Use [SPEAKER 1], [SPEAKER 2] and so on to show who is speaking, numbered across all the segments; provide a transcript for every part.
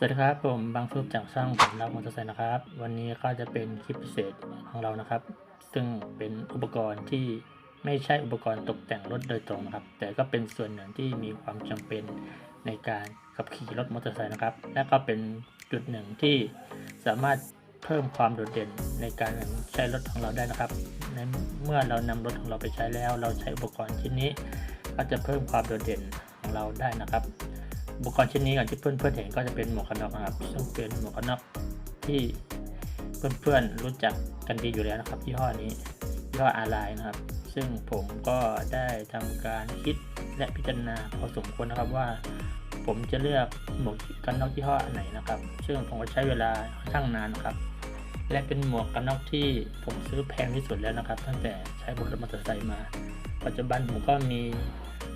[SPEAKER 1] สวัสดีครับผมบางซุปจากช่างผมรักมอเตอร์ไซค์นะครับ วันนี้ก็จะเป็นคลิปพิเศษของเรานะครับ ซึ่งเป็นอุปกรณ์ที่ไม่ใช่อุปกรณ์ตกแต่งรถโดยตรงนะครับ แต่ก็เป็นส่วนหนึ่งที่มีความจำเป็นในการขับขี่รถมอเตอร์ไซค์นะครับ และก็เป็นจุดหนึ่งที่สามารถเพิ่มความโดดเด่นในการใช้รถของเราได้นะครับในเมื่อเรานำรถของเราไปใช้แล้ว เราใช้อุปกรณ์ชิ้นนี้ ก็จะเพิ่มความโดดเด่นของเราได้นะครับ อุปกรณ์ชิ้นนี้อย่างที่เพื่อนๆเห็นก็จะเป็นหมวกกันน็อกนะครับ ซึ่งเป็นหมวกกันน็อกที่เพื่อนๆรู้จักกันดีอยู่แล้วนะครับยี่ห้อนี้ยี่ห้ออาร์ไลน์นะครับ ซึ่งผมก็ได้ทำการคิดและพิจารณาพอสมควรนะครับว่า ผมจะเลือกหมวกกันน็อกยี่ห้อไหนนะครับ ซึ่งผมก็ใช้เวลาค่อนข้างนานนะครับ และเป็นหมวกกันน็อกที่ผมซื้อแพงที่สุดแล้วนะครับ ตั้งแต่ใช้บนรถมอเตอร์ไซค์มา ปัจจุบันผมก็มี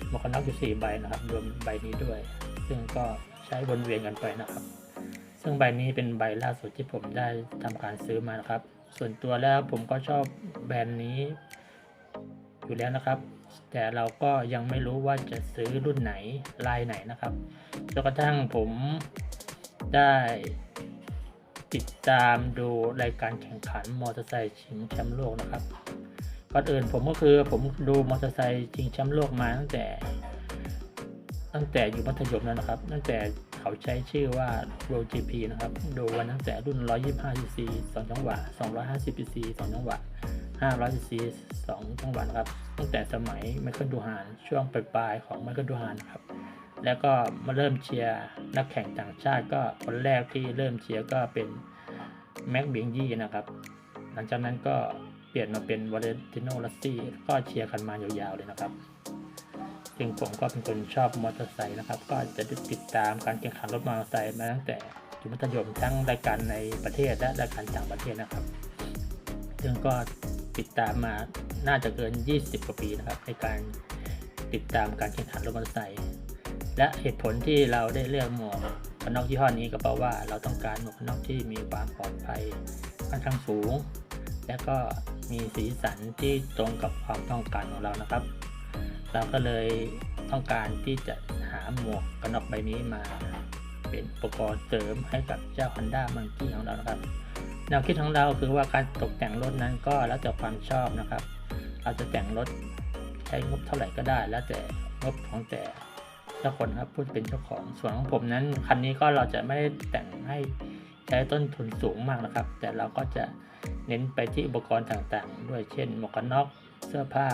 [SPEAKER 1] หมวกกันน็อกอยู่สี่ใบนะครับรวมใบนี้ด้วย ซึ่งก็ใช้วนเวียนกันไปนะครับ ซึ่งใบนี้เป็นใบล่าสุดที่ผมได้ทำการซื้อมานะครับ ส่วนตัวแล้วผมก็ชอบแบรนด์นี้อยู่แล้วนะครับ แต่เราก็ยังไม่รู้ว่าจะซื้อรุ่นไหนลายไหนนะครับจนกระทั่งผมได้ติดตามดูรายการแข่งขันมอเตอร์ไซค์ชิงแชมป์โลกนะครับก่อนอื่นผมก็คือผมดูมอเตอร์ไซค์ชิงแชมป์โลกมาตั้งแต่ ตั้งแต่อยู่มัธยมแล้วนะครับ ตั้งแต่เขาใช้ชื่อว่า World GP นะครับ ดูวันตั้งแต่รุ่น 125 cc 2 จังหวะ 250 cc 2 จังหวะ 500 cc 2 จังหวะนะครับ ตั้งแต่สมัยไมเคิลดูฮานช่วงปลายๆของไมเคิลดูฮานครับ แล้วก็มาเริ่มเชียร์นักแข่งต่างชาติก็คนแรกที่เริ่มเชียร์ก็เป็นแม็กเบียงยี่นะครับ หลังจากนั้นก็เปลี่ยนมาเป็นวาเลนติโนลัสซี่ก็เชียร์กันมายาวๆเลยนะครับ ซึ่งผมก็เป็นคนชอบมอเตอร์ไซค์นะครับ ก็จะได้ติดตามการแข่งขันรถมอเตอร์ไซค์มาตั้งแต่อยู่มัธยมทั้งรายการในประเทศและรายการต่างประเทศนะครับ ซึ่งก็ติดตามมาน่าจะเกิน 20 กว่าปีนะครับ ในการติดตามการแข่งขันรถมอเตอร์ไซค์และเหตุผลที่เราได้เลือกหมวกกันน็อกยี่ห้อนี้ก็เพราะว่าเราต้องการหมวกกันน็อกที่มีความปลอดภัยค่อนข้างสูง และก็มีสีสันที่ตรงกับความต้องการของเรานะครับ เราก็เลยต้องการที่จะหาหมวกกันน็อกใบนี้มาเป็นอุปกรณ์เสริมให้กับเจ้า Honda Monkey ของเรานะครับแนวคิดของเราคือว่าการตกแต่งรถนั้นก็แล้วแต่ความชอบนะครับ เราจะแต่งรถใช้งบเท่าไหร่ก็ได้ แล้วแต่งบของแต่เจ้าคนครับผู้เป็นเจ้าของส่วนของผมนั้นคันนี้ก็เราจะไม่ได้แต่งให้ใช้ต้นทุนสูงมากนะครับ แต่เราก็จะเน้นไปที่อุปกรณ์ต่างๆ ด้วยเช่นหมวกกันน็อกเสื้อผ้า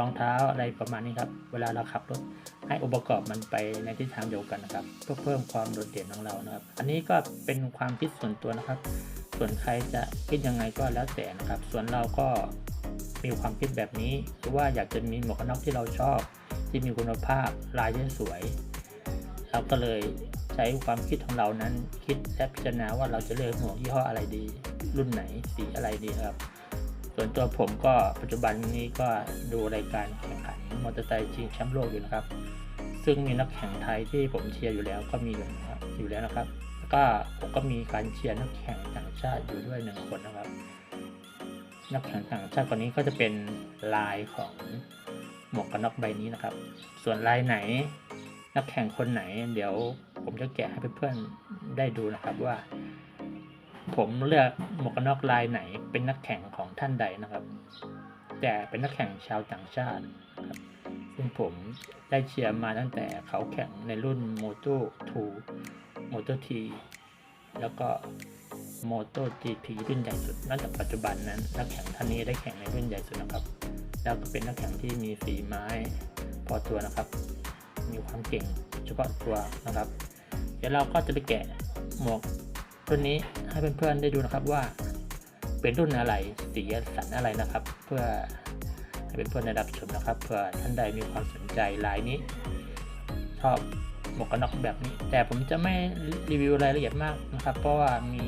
[SPEAKER 1] รองเท้าอะไรประมาณนี้ครับ เวลาเราขับรถให้องค์ประกอบมันไปในทิศทางเดียวกันนะครับ เพื่อเพิ่มความโดดเด่นของเรานะครับ อันนี้ก็เป็นความคิดส่วนตัวนะครับ ส่วนใครจะคิดยังไงก็แล้วแต่นะครับ ส่วนเราก็มีความคิดแบบนี้คือว่าอยากจะมีหมวกกันน็อกที่เราชอบ ที่มีคุณภาพลายที่สวยเราก็เลยใช้ความคิดของเรานั้นคิดและพิจารณาว่าเราจะเลือกหมวกยี่ห้ออะไรดี รุ่นไหนสีอะไรดีครับ ส่วนตัวผมก็ปัจจุบันนี้ก็ดูรายการแข่งขันมอเตอร์ไซค์ชิงแชมป์โลกอยู่นะครับ ซึ่งมีนักแข่งไทยที่ผมเชียร์อยู่แล้วก็มีอยู่นะครับอยู่แล้วนะครับแล้วก็ผมก็มีการเชียร์นักแข่งต่างชาติอยู่ด้วยหนึ่งคนนะครับ นักแข่งต่างชาติคนนี้ก็จะเป็นลายของหมวกกันน็อกใบนี้นะครับ ส่วนลายไหนนักแข่งคนไหน เดี๋ยวผมจะแกะให้เพื่อนๆได้ดูนะครับว่า ผมเลือกหมวกกันน็อกลายไหนเป็นนักแข่งของท่านใดนะครับ แต่เป็นนักแข่งชาวต่างชาติครับซึ่งผมได้เชียร์มาตั้งแต่เขาแข่งในรุ่น Moto 2 Moto T แล้วก็ Moto GP รุ่นใหญ่สุดนั่นจากปัจจุบันนั้น นักแข่งท่านนี้ได้แข่งในรุ่นใหญ่สุดนะครับ แล้วก็เป็นนักแข่งที่มีฝีไม้พอตัวนะครับ มีความเก่งเฉพาะตัวนะครับ เดี๋ยวเราก็จะไปแกะหมวก รุ่นนี้ให้เพื่อนๆได้ดูนะครับว่า เป็นรุ่นอะไรสีสันอะไรนะครับ เพื่อให้เพื่อนๆได้รับชมนะครับเผื่อท่านใดมีความสนใจลายนี้ ชอบหมวกกันน็อกแบบนี้ แต่ผมจะไม่รีวิวรายละเอียดมากนะครับ เพราะว่ามี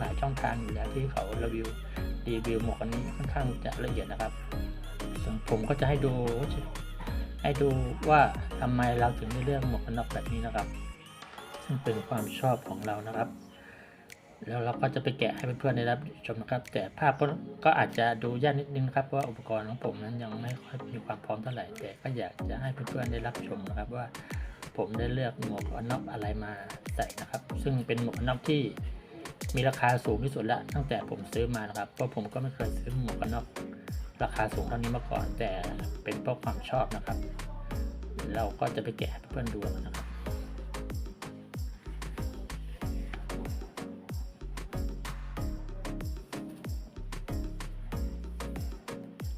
[SPEAKER 1] หลายช่องทางอยู่แล้วที่เขารีวิวรีวิวหมวกกันนี้ค่อนข้างจะละเอียดนะครับส่วนผมก็จะให้ดูให้ดูว่าทำไมเราถึงได้เลือกหมวกกันน็อกแบบนี้นะครับ ซึ่งเป็นความชอบของเรานะครับ แล้วเราก็จะไปแกะให้เพื่อนๆได้รับชมนะครับ แต่ภาพก็อาจจะดูยากนิดนึงนะครับเพราะว่าอุปกรณ์ของผมนั้นยังไม่ค่อยมีความพร้อมเท่าไหร่แต่ก็อยากจะให้เพื่อนๆได้รับชมนะครับว่าผมได้เลือกหมวกกันน็อกอะไรมาใส่นะครับ ซึ่งเป็นหมวกกันน็อกที่มีราคาสูงที่สุดแล้วตั้งแต่ผมซื้อมานะครับเพราะผมก็ไม่เคยซื้อหมวกกันน็อกราคาสูงเท่านี้มาก่อน แต่เป็นเพราะความชอบนะครับ เราก็จะไปแกะให้เพื่อนดูนะครับ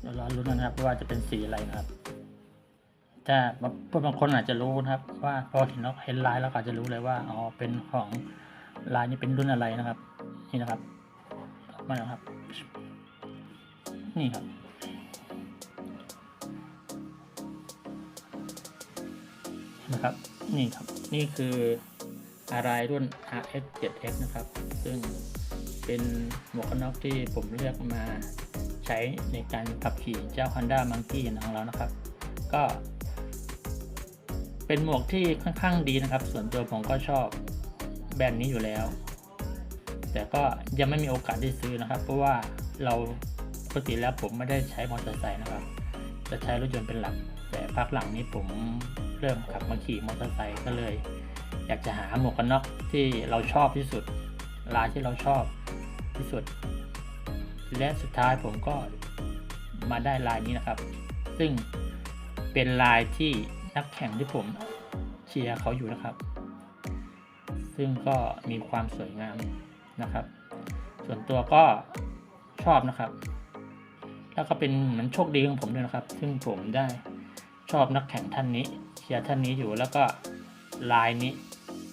[SPEAKER 1] ดี๋ยวรอรุ้นนะครับว่าจะเป็นสีอะไรนะครับถ้าเพื่อบางคนอาจจะรู้นะครับ ว่าพอเห็นแล้วเห็นลายแล้วก็อาจจะรู้เลยว่าอ๋อเป็นของลายนี้เป็นรุ่นอะไรนะครับ นี่นะครับมาแล้วครับ นี่ครับนะครับนี่ครับนี่คืออะไรรุ่น RS 7X นะครับ ซึ่งเป็นหมวกกันน็อกที่ผมเลือกมา ใช้ในการขับขี่เจ้า Honda Monkey ของเรานะครับ ก็ เป็นหมวกที่ค่อนข้างดีนะครับ ส่วนตัวผมก็ชอบแบรนด์นี้อยู่แล้ว แต่ก็ยังไม่มีโอกาสได้ซื้อนะครับ เพราะว่าเราปกติแล้วผมไม่ได้ใช้มอเตอร์ไซค์นะครับ จะใช้รถยนต์เป็นหลัก แต่พักหลังนี้ผมเริ่มขับมาขี่มอเตอร์ไซค์ก็เลย อยากจะหาหมวกกันน็อกที่เราชอบที่สุดลายที่เราชอบที่สุด และสุดท้ายผมก็มาได้ลายนี้นะครับ ซึ่งเป็นลายที่นักแข่งที่ผมเชียร์เขาอยู่นะครับ ซึ่งก็มีความสวยงามนะครับ ส่วนตัวก็ชอบนะครับ แล้วก็เป็นเหมือนโชคดีของผมด้วยนะครับ ซึ่งผมได้ชอบนักแข่งท่านนี้ เชียร์ท่านนี้อยู่แล้วก็ลายนี้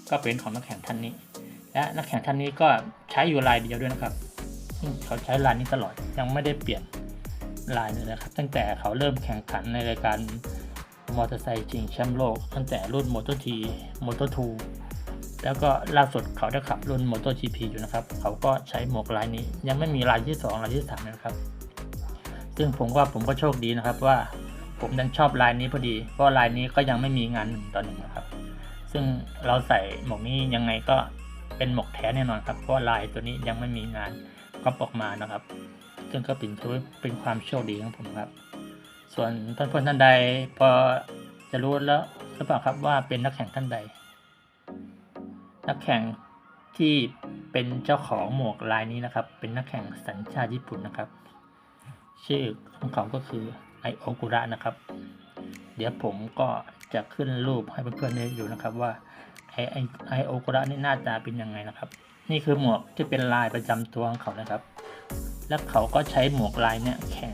[SPEAKER 1] ก็เป็นของนักแข่งท่านนี้ และนักแข่งท่านนี้ก็ใช้อยู่ลายเดียวด้วยนะครับ ซึ่งเขาใช้ลายนี้ตลอดยังไม่ได้เปลี่ยนลายเลยนะครับ ตั้งแต่เขาเริ่มแข่งขันในรายการมอเตอร์ไซค์ชิงแชมป์โลก ตั้งแต่รุ่น m o t o T m o t o 2แล้วก็ล่าสุดเขาได้ขับรุ่น Moto GP อยู่นะครับ เขาก็ใช้หมวกลายนี้ ยังไม่มีลายที่ 2 ลายที่ 3 นะครับ ซึ่งผมว่าผมก็โชคดีนะครับว่าผมดันชอบลายนี้พอดี เพราะลายนี้ก็ยังไม่มีงานหนึ่งต่อหนึ่งนะครับ ซึ่งเราใส่หมวกนี้ยังไงก็เป็นหมวกแท้แน่นอนครับ เพราะลายตัวนี้ยังไม่มีงาน ก็ออกมานะครับ ซึ่งก็เป็นเป็นความโชคดีของผมครับ ส่วนท่านผู้ท่านใดพอจะรู้แล้วหรือเปล่าครับว่าเป็นนักแข่งท่านใด นักแข่งที่เป็นเจ้าของหมวกลายนี้นะครับ เป็นนักแข่งสัญชาติญี่ปุ่นนะครับ ชื่อของเขาก็คือไอโอกุระนะครับ เดี๋ยวผมก็จะขึ้นรูปให้เพื่อนๆได้ดูนะครับว่าไอไอไอโอกุระนี่หน้าตาเป็นยังไงนะครับ นี่คือหมวกที่เป็นลายประจำตัวของเขานะครับ และเขาก็ใช้หมวกลายเนี่ยแข่ง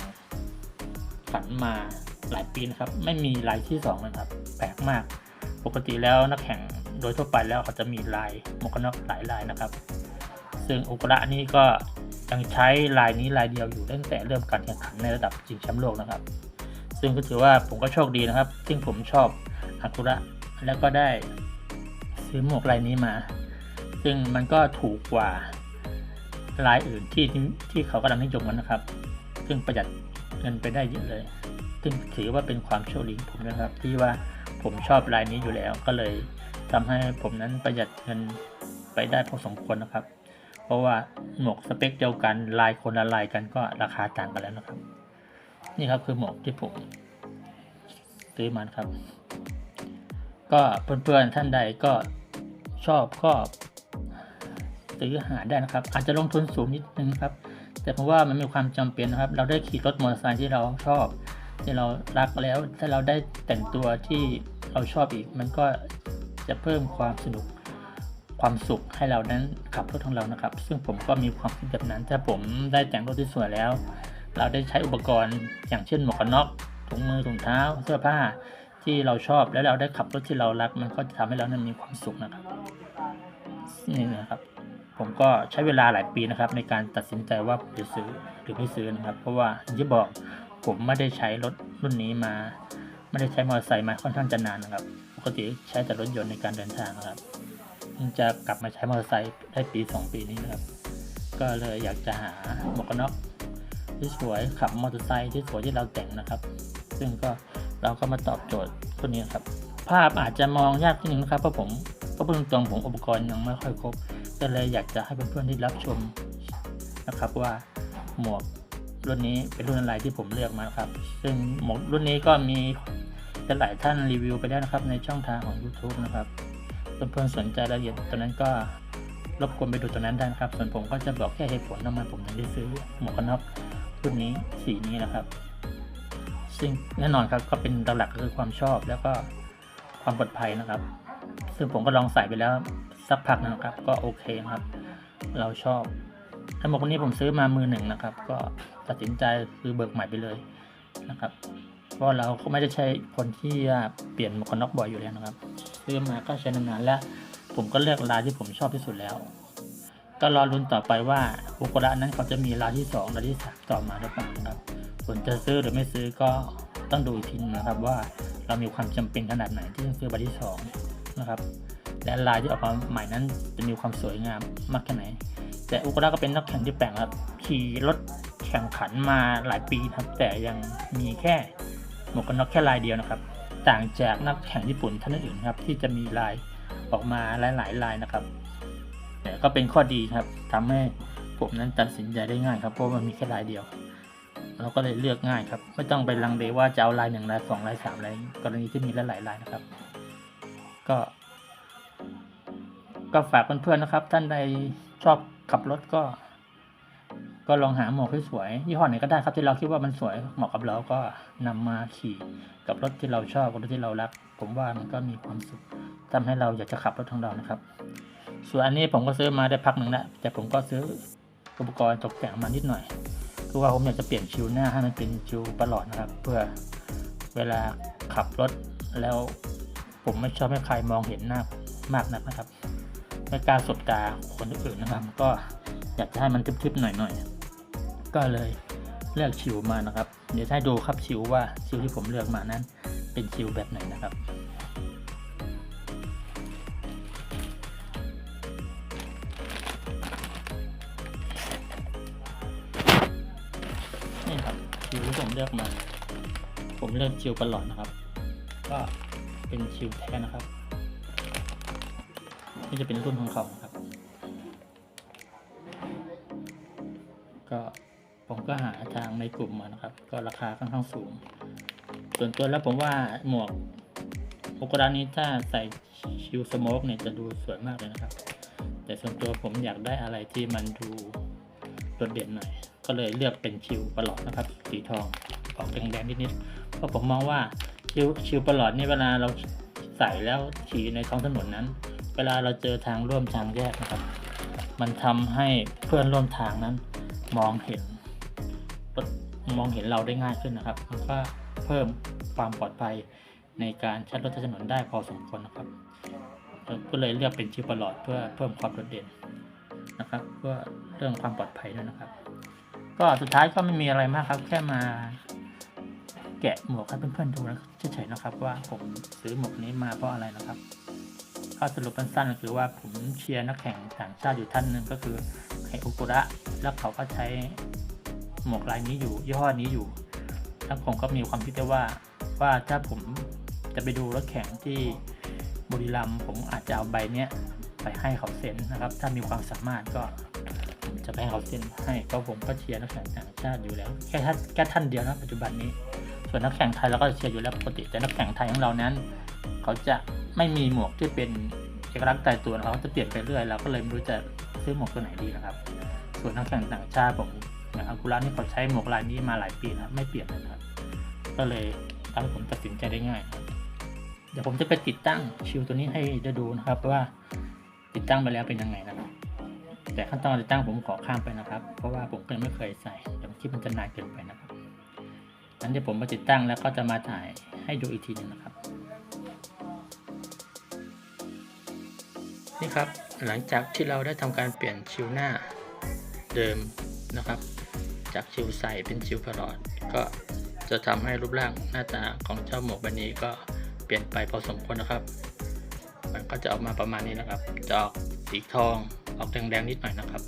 [SPEAKER 1] ขันมาหลายปีนะครับ ไม่มีลายที่สองนะครับ แปลกมาก ปกติแล้วนักแข่งโดยทั่วไปแล้วเขาจะมีลายหมวกกันน็อกหลายลายนะครับ ซึ่งโอกุระนี่ก็ยังใช้ลายนี้ลายเดียวอยู่ตั้งแต่เริ่มการแข่งขันในระดับชิงแชมป์โลกนะครับ ซึ่งก็ถือว่าผมก็โชคดีนะครับ ซึ่งผมชอบอากุระแล้วก็ได้ซื้อหมวกลายนี้มา ซึ่งมันก็ถูกกว่าลายอื่นที่ที่ที่เขากำลังนิยมกันนะครับ ซึ่งประหยัดเงินไปได้เยอะเลย ซึ่งถือว่าเป็นความโชคดีของผมนะครับ ที่ว่าผมชอบลายนี้อยู่แล้ว ก็เลยทำให้ผมนั้นประหยัดเงินไปได้พอสมควรนะครับ เพราะว่าหมวกสเปคเดียวกันลายคนละลายกันก็ราคาต่างกันแล้วนะครับ นี่ครับคือหมวกที่ผมซื้อมาครับ ก็เพื่อนๆท่านใดก็ชอบก็ ซื้อหาได้นะครับ อาจจะลงทุนสูงนิดนึงครับ แต่ผมว่ามันมีความจำเป็นนะครับ เราได้ขี่รถมอเตอร์ไซค์ที่เราชอบ ที่เรารักแล้ว ถ้าเราได้แต่งตัวที่เราชอบอีก มันก็จะเพิ่มความสนุกความสุขให้เรานั้นขับรถของเรานะครับ ซึ่งผมก็มีความคิดแบบนั้นถ้าผมได้แต่งรถที่สวยแล้ว เราได้ใช้อุปกรณ์อย่างเช่นหมวกกันน็อกถุงมือถุงเท้าเสื้อผ้าที่เราชอบแล้วเราได้ขับรถที่เรารัก มันก็จะทำให้เรานั้นมีความสุขนะครับนี่นะครับ ผมก็ใช้เวลาหลายปีนะครับ ในการตัดสินใจว่าจะซื้อหรือไม่ซื้อนะครับ เพราะว่าอย่างที่บอกผมไม่ได้ใช้รถรุ่นนี้มา ไม่ได้ใช้มอเตอร์ไซค์มาค่อนข้างจะนานนะครับ ปกติใช้แต่รถยนต์ในการเดินทางนะครับเพิ่งจะกลับมาใช้มอเตอร์ไซค์ได้ปี 2 ปีนี้นะครับ ก็เลยอยากจะหาหมวกกันน็อกที่สวยขับมอเตอร์ไซค์ที่สวยที่เราแต่งนะครับ ซึ่งก็เราก็มาตอบโจทย์ตัวนี้ครับ ภาพอาจจะมองยากนิดนึงนะครับเพราะผมเพราะเบื้องตรงผมอุปกรณ์ยังไม่ค่อยครบ ก็เลยอยากจะให้เพื่อนๆที่รับชมนะครับว่าหมวกรุ่นนี้เป็นรุ่นอะไรที่ผมเลือกมาครับ ซึ่งหมวกรุ่นนี้ก็มีหลายท่านรีวิวไปแล้วนะครับในช่องทางของ YouTube นะครับเพื่อนๆสนใจรายละเอียดตัวนั้นก็รบกวนไปดูตัวนั้นได้นะครับ ส่วนผมก็จะบอกแค่เหตุผลทำไมผมถึงได้ซื้อหมวกกันน็อกรุ่นนี้สีนี้นะครับ ซึ่งแน่นอนครับก็เป็นหลักๆคือความชอบแล้วก็ความปลอดภัยนะครับ ซึ่งผมก็ลองใส่ไปแล้ว สักพักนะครับ ก็โอเคนะครับ เราชอบทั้งหมดวันนี้ผมซื้อมามือหนึ่งนะครับ ก็ตัดสินใจคือเบิกใหม่ไปเลยนะครับเพราะเราไม่ได้ใช้คนที่เปลี่ยนหมวกกันน็อกบ่อยอยู่แล้วนะครับ ซื้อมาก็ใช้นานๆแล้ว ผมก็เลือกลายที่ผมชอบที่สุดแล้ว ก็รอรุนต่อไปว่าอุกระนั้นเขาจะมีลายที่สองลายที่สามต่อมาหรือเปล่านะครับส่วนจะซื้อหรือไม่ซื้อก็ต้องดูอีกทีนึงนะครับว่าเรามีความจำเป็นขนาดไหนที่ต้องซื้อใบที่สองนะครับ และลายที่ออกมาใหม่นั้นจะมีความสวยงามมากแค่ไหน แต่อุกระก็เป็นนักแข่งที่แปลกครับขี่รถแข่งขันมาหลายปีครับ แต่ยังมีแค่หมวกกันน็อกแค่ลายเดียวนะครับ ต่างจากนักแข่งญี่ปุ่นท่านอื่นครับ ที่จะมีลายออกมาหลายๆลายนะครับ แต่ก็เป็นข้อดีครับทำให้ผมนั้นตัดสินใจได้ง่ายครับเพราะมันมีแค่ลายเดียว เราก็เลยเลือกง่ายครับ ไม่ต้องไปลังเลว่าจะเอาลายหนึ่งลายสองลายสามลายกรณีที่มีหลายๆลายนะครับ ก็ ก็ฝากเพื่อนๆนะครับ ท่านใดชอบขับรถก็ ก็ลองหาหมวกที่สวยยี่ห้อไหนก็ได้ครับที่เราคิดว่ามันสวยเหมาะกับเราก็นำมาขี่กับรถที่เราชอบรถที่เรารัก ผมว่ามันก็มีความสุขทำให้เราอยากจะขับรถของเรานะครับ ส่วนอันนี้ผมก็ซื้อมาได้พักหนึ่งแล้วแต่ผมก็ซื้ออุปกรณ์ตกแต่งมานิดหน่อยคือว่าผมอยากจะเปลี่ยนชิวหน้าให้มันเป็นชิวประหลอดนะครับ เพื่อเวลาขับรถแล้วผมไม่ชอบให้ใครมองเห็นหน้ามากนักนะครับ ไม่กล้าสบตาคนอื่นนะครับ ก็อยากจะให้มันทึบๆหน่อยๆ ก็เลยเลือกชิวมานะครับ เดี๋ยวให้ดูครับชิวว่าชิวที่ผมเลือกมานั้นเป็นชิวแบบไหนนะครับนี่ครับชิวที่ผมเลือกมา ผมเลือกชิวประหลอดนะครับ ก็เป็นชิวแท้นะครับ นี่จะเป็นรุ่นของเขาครับ ก็ผมก็หาทางในกลุ่มมานะครับ ก็ราคาค่อนข้างสูง ส่วนตัวแล้วผมว่าหมวกโอกรานี้ถ้าใส่ชิวสโมกเนี่ยจะดูสวยมากเลยนะครับ แต่ส่วนตัวผมอยากได้อะไรที่มันดูโดดเด่นหน่อย ก็เลยเลือกเป็นชิวประหลอดนะครับ สีทองออกแดงๆนิดๆเพราะผมมองว่าชิวชิวประหลอดนี่เวลาเราใส่แล้วขี่ในท้องถนนนั้น เวลาเราเจอทางร่วมทางแยกนะครับ มันทำให้เพื่อนร่วมทางนั้นมองเห็นมองเห็นเราได้ง่ายขึ้นนะครับมันก็เพิ่มความปลอดภัยในการใช้รถใช้ถนนได้พอสมควรนะครับก็เลยเลือกเป็นชิปหลอดเพื่อเพิ่มความโดดเด่นนะครับเพื่อเรื่องความปลอดภัยด้วยนะครับ ก็สุดท้ายก็ไม่มีอะไรมากครับ แค่มาแกะหมวกให้เพื่อนๆดูนะเฉยๆนะครับ ว่าผมซื้อหมวกนี้มาเพราะอะไรนะครับ ข้อสรุปสั้นๆก็คือว่าผมเชียร์นักแข่งต่างชาติอยู่ท่านหนึ่งก็คือไคโอกุระ แล้วเขาก็ใช้หมวกลายนี้อยู่ยี่ห้อนี้อยู่ แล้วผมก็มีความคิดว่าว่าถ้าผมจะไปดูรถแข่งที่บุรีรัมย์ผมอาจจะเอาใบเนี้ยไปให้เขาเซ็นนะครับ ถ้ามีความสามารถก็ผมจะไปให้เขาเซ็นให้เพราะผมก็เชียร์นักแข่งต่างชาติอยู่แล้วแค่ท่านแค่ท่านเดียวนะปัจจุบันนี้ ส่วนนักแข่งไทยเราก็เชียร์อยู่แล้วปกติแต่นักแข่งไทยของเรานั้น เขาจะ ไม่มีหมวกที่เป็นเอกลักษณ์ตายตัวนะครับเขาจะเปลี่ยนไปเรื่อยเราก็เลยไม่รู้จะซื้อหมวกตัวไหนดีนะครับ ส่วนนักแข่งต่างชาติผมอย่างอากุระนี่เขาใช้หมวกลายนี้มาหลายปีนะไม่เปลี่ยนเลยนะครับ ก็เลยทำให้ผมตัดสินใจได้ง่ายเดี๋ยวผมจะไปติดตั้งชิวตัวนี้ให้ได้ดูนะครับว่าติดตั้งไปแล้วเป็นยังไงนะครับ แต่ขั้นตอนติดตั้งผมขอข้ามไปนะครับ เพราะว่าผมยังไม่เคยใส่เดี๋ยวคลิปมันจะนานเกินไปนะครับงั้นเดี๋ยวผมมาติดตั้งแล้วก็จะมาถ่ายให้ดูอีกทีหนึงนะครับ นี่ครับหลังจากที่เราได้ทำการเปลี่ยนชิวหน้าเดิมนะครับ จากชิวใสเป็นชิวพลอด ก็จะทำให้รูปร่างหน้าตาของเจ้าหมวกใบนี้ก็เปลี่ยนไปพอสมควรนะครับ มันก็จะออกมาประมาณนี้นะครับจะออกสีทองออกแดงๆนิดหน่อยนะครับ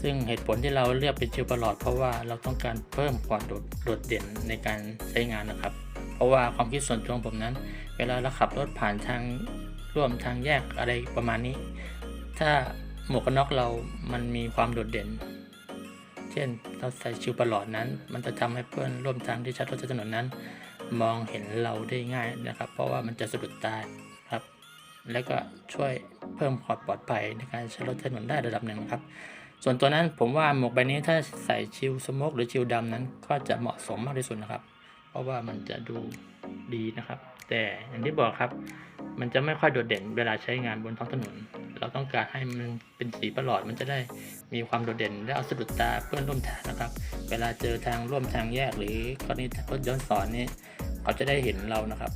[SPEAKER 1] ซึ่งเหตุผลที่เราเลือกเป็นชิวปลอด เพราะว่าเราต้องการเพิ่มความโดดโดดเด่นในการใช้งานนะครับ เพราะว่าความคิดส่วนตัวของผมนั้น เวลาเราขับรถผ่านทาง ร่วมทางแยกอะไรประมาณนี้ ถ้าหมวกกันน็อกเรามันมีความโดดเด่น เช่นเราใส่ชิวประหลอดนั้น มันจะทำให้เพื่อนร่วมทางที่ใช้รถใช้ถนนนั้น มองเห็นเราได้ง่ายนะครับ เพราะว่ามันจะสะดุดตาครับ แล้วก็ช่วยเพิ่มความปลอดภัยในการใช้รถใช้ถนนได้ระดับหนึ่งครับ ส่วนตัวนั้นผมว่าหมวกใบนี้ถ้าใส่ชิลสโมกหรือชิลดำนั้น ก็จะเหมาะสมมากที่สุดนะครับ เพราะว่ามันจะดูดีนะครับ แต่อย่างที่บอกครับ มันจะไม่ค่อยโดดเด่นเวลาใช้งานบนท้องถนน เราต้องการให้มันเป็นสีประหลอด มันจะได้มีความโดดเด่นและเอาสะดุดตาเพื่อนร่วมทางนะครับ เวลาเจอทางร่วมทางแยกหรือกรณีรถย้อนสอนนี่เขาจะได้เห็นเรานะครับ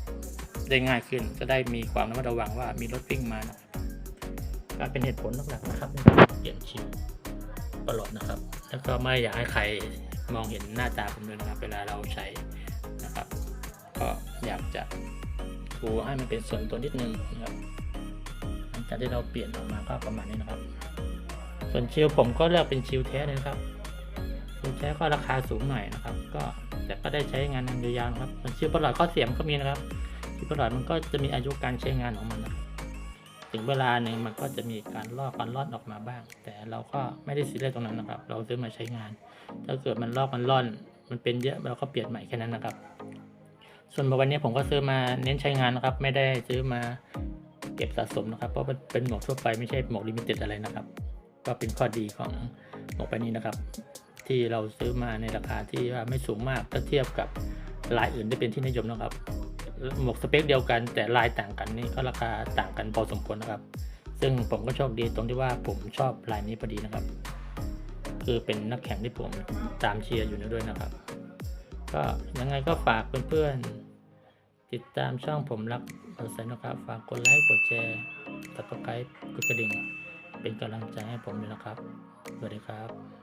[SPEAKER 1] ได้ง่ายขึ้นจะได้มีความระมัดระวังว่ามีรถวิ่งมานะครับก็เป็นเหตุผลหลักๆนะครับในการเปลี่ยนชิวประหลอดนะครับ แล้วก็ไม่อยากให้ใครมองเห็นหน้าตาผมด้วยนะครับ เวลาเราใช้นะครับ ก็อยากจะ ถูให้มันเป็นส่วนตัวนิดนึงนะครับหลังจากที่เราเปลี่ยนออกมาก็ประมาณนี้นะครับ ส่วนชิลผมก็เลือกเป็นชิลแท้เลยครับชิลแท้ก็ราคาสูงหน่อยนะครับ ก็แต่ก็ได้ใช้งานยาวๆครับส่วนชิลประหลอดข้อเสียมก็มีนะครับชิลประหลอดมันก็จะมีอายุการใช้งานของมันนะครับถึงเวลาหนึ่งมันก็จะมีการลอกกันร่อนออกมาบ้าง แต่เราก็ไม่ได้ซีเรียสตรงนั้นนะครับ เราซื้อมาใช้งาน ถ้าเกิดมันลอกมันร่อน มันเป็นเยอะเราก็เปลี่ยนใหม่แค่นั้นนะครับ ส่วนวันนี้ผมก็ซื้อมาเน้นใช้งานนะครับ ไม่ได้ซื้อมาเก็บสะสมนะครับ เพราะมันเป็นหมวกทั่วไปไม่ใช่หมวกลิมิเต็ดอะไรนะครับ ก็เป็นข้อดีของหมวกใบนี้นะครับ ที่เราซื้อมาในราคาที่ว่าไม่สูงมากถ้าเทียบกับลายอื่นที่เป็นที่นิยมนะครับ หมวกสเปคเดียวกัน แต่ลายต่างกันนี่ก็ราคาต่างกันพอสมควรนะครับ ซึ่งผมก็โชคดีตรงที่ว่าผมชอบลายนี้พอดีนะครับ คือเป็นนักแข่งที่ผมตามเชียร์อยู่ด้วยนะครับ ก็ยังไงก็ฝากเพื่อนๆ ติดตามช่องผมรักเราใส่นะครับ ฝากกดไลค์กดแชร์กดติดตามกดกระดิ่ง เป็นกำลังใจให้ผมด้วยนะครับ สวัสดีครับ